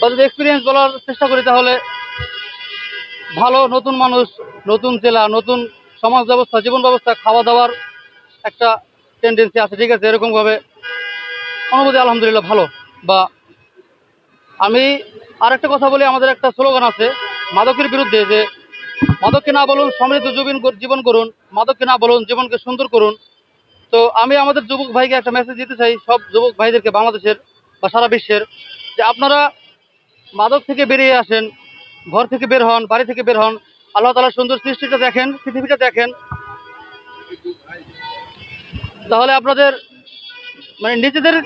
বা যদি এক্সপিরিয়েন্স বলার চেষ্টা করি তাহলে ভালো নতুন মানুষ, নতুন জেলা, নতুন সমাজ ব্যবস্থা, জীবন ব্যবস্থা, খাওয়া দাওয়ার একটা টেন্ডেন্সি আছে, ঠিক আছে? এরকমভাবে অনুভূতি আলহামদুলিল্লাহ ভালো। বা আমি আর একটা কথা বলি, আমাদের একটা স্লোগান আছে, মাদকের বিরুদ্ধে, যে মাদককে না বলুন, সমৃদ্ধ জীবন জীবন করুন মাদককে না বলুন, জীবনকে সুন্দর করুন। তো আমি আমাদের যুবক ভাইকে একটা মেসেজ দিতে চাই, সব যুবক ভাইদেরকে, বাংলাদেশের বা সারা বিশ্বের, যে আপনারা মাদক থেকে বেরিয়ে আসেন, ঘর থেকে বের হন, বাড়ি থেকে বের হন। আল্লাহ তালার সুন্দর সৃষ্টিটা দেখেন, পৃথিবীটা দেখেন। তাহলে আপনাদের মানে নিজেদের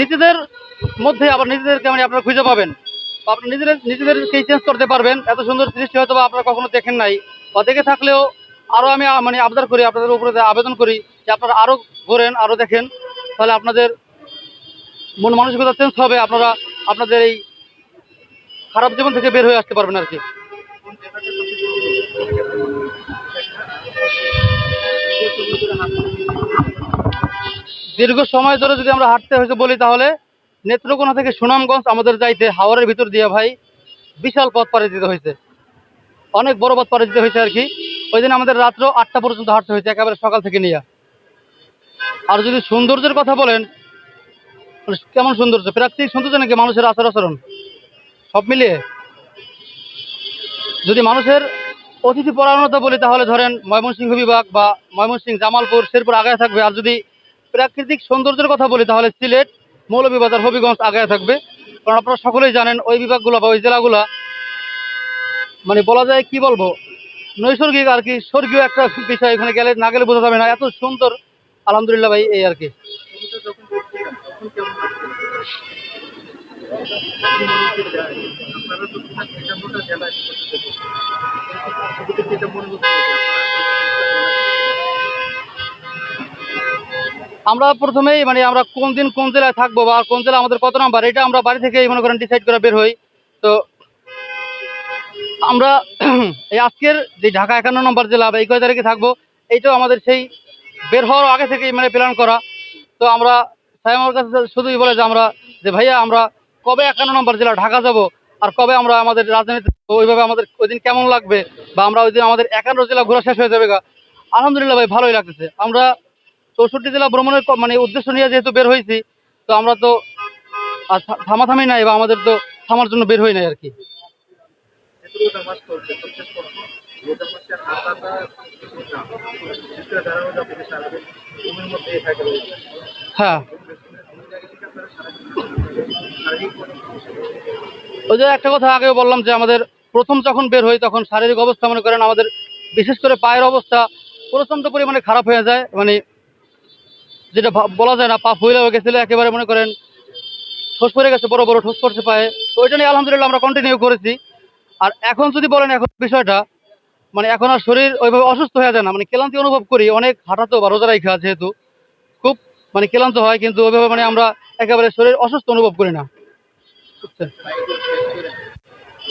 নিজেদের মধ্যে আবার নিজেদেরকে মানে আপনারা খুঁজে পাবেন। আপনার নিজেদের নিজেদেরকেই চেঞ্জ করতে পারবেন। এত সুন্দর সৃষ্টি হয়তো আপনারা কখনো দেখেন নাই। বা দেখে থাকলেও আরও আমি মানে আবদার করি, আপনাদের উপরে আবেদন করি, যে আপনারা আরও ঘোরেন আরও দেখেন। তাহলে আপনাদের মন মানসিকতা চেঞ্জ হবে। আপনারা, আপনাদের এই খারাপ জীবন থেকে বের হয়ে আসতে পারবেন আর কি। দীর্ঘ সময় ধরে যদি আমরা হাঁটতে হয়েছে বলি তাহলে, নেত্রকোনা থেকে সুনামগঞ্জ আমাদের যাইতে হাওড়ের ভিতর দিয়ে ভাই বিশাল পথ পাড়ি দিতে হয়েছে অনেক বড় পথ পাড়ি দিতে হয়েছে আর কি। ওই দিন আমাদের রাত্র আটটা পর্যন্ত হাঁটতে হয়েছে একেবারে সকাল থেকে নিয়ে। আর যদি সৌন্দর্যের কথা বলেন মানে কেমন সৌন্দর্য? প্রাকৃতিক সৌন্দর্য নাকি মানুষের আচার আচরণ? সব মিলিয়ে? যদি মানুষের অতিথি পরায়ণতা বলি, তাহলে ধরেন ময়মনসিংহ বিভাগ বা ময়মনসিংহ জামালপুর, শেরপুর আগায় থাকবে। আর যদি প্রাকৃতিক সৌন্দর্যের কথা বলি, তাহলে সিলেট, মৌলভীবাজার, হবিগঞ্জ আগায় থাকবে। কারণ আপনারা সকলেই জানেন, ওই বিভাগগুলো বা ওই জেলাগুলা মানে বলা যায়, কি বলব, নৈসর্গিক আর কি, স্বর্গীয় একটা বিষয়। এখানে গেলে না গেলে বোঝা যাবে না। এত সুন্দর, আলহামদুলিল্লাহ ভাই, এই আর কি। আমরা প্রথমেই মানে আমরা কোন দিন কোন জেলায় থাকব বা কোন জেলা আমাদের কত নাম্বার, এটা আমরা বাড়ি থেকেই মনে করেন ডিসাইড করে বের হই। তো আমরা এই আজকের যে ঢাকা একান্ন নম্বর জেলা বা এই কয় তারিখে থাকব, এইটাও আমাদের সেই বের হওয়ার আগে থেকেই মানে প্ল্যান করা। তো আমরা সাহেব আমার কাছে শুধুই বলে যে আমরা, যে ভাইয়া আমরা কবে একান্ন নম্বর জেলা, ঢাকা যাব? আর কবে আমরা আমাদের রাজধানীতে ওইভাবে আমাদের ওই দিন কেমন লাগবে? বা আমরা ওই দিন আমাদের একান্ন জেলা ঘোরা শেষ হয়ে যাবে আলহামদুলিল্লাহ ভাই, ভালোই লাগতেছে। আমরা চৌষট্টি জেলা ভ্রমণের মানে উদ্দেশ্য নিয়ে যেহেতু বের হয়েছি, তো আমরা তো আর থামাথামি নাই বা আমাদের তো থামার জন্য বের হই নাই আর কি। হ্যাঁ। ওই যে একটা কথা আগেও বললাম যে আমাদের প্রথম যখন বের হই তখন শারীরিক অবস্থা মনে করেন আমাদের বিশেষ করে পায়ের অবস্থা প্রচণ্ড পরিমাণে খারাপ হয়ে যায়। মানে যেটা বলা যায় না, পা ফুলে হয়ে গেছিল, একেবারে মনে করেন ঠোস পড়ে গেছে, বড় বড় ঠোস পড়ছে পায়ে। তো ওইটা নিয়ে আলহামদুলিল্লাহ আমরা কন্টিনিউ করেছি। আর এখন যদি বলেন এখন বিষয়টা মানে এখন আর শরীর ওইভাবে অসুস্থ হয়ে যায় না। মানে ক্লান্তি অনুভব করি, অনেক হাঁটাতো বা রোজা রাখা যেহেতু, খুব মানে ক্লান্ত হয়, কিন্তু ওইভাবে মানে আমরা একেবারে শরীর অসুস্থ অনুভব করি না। उत्तर।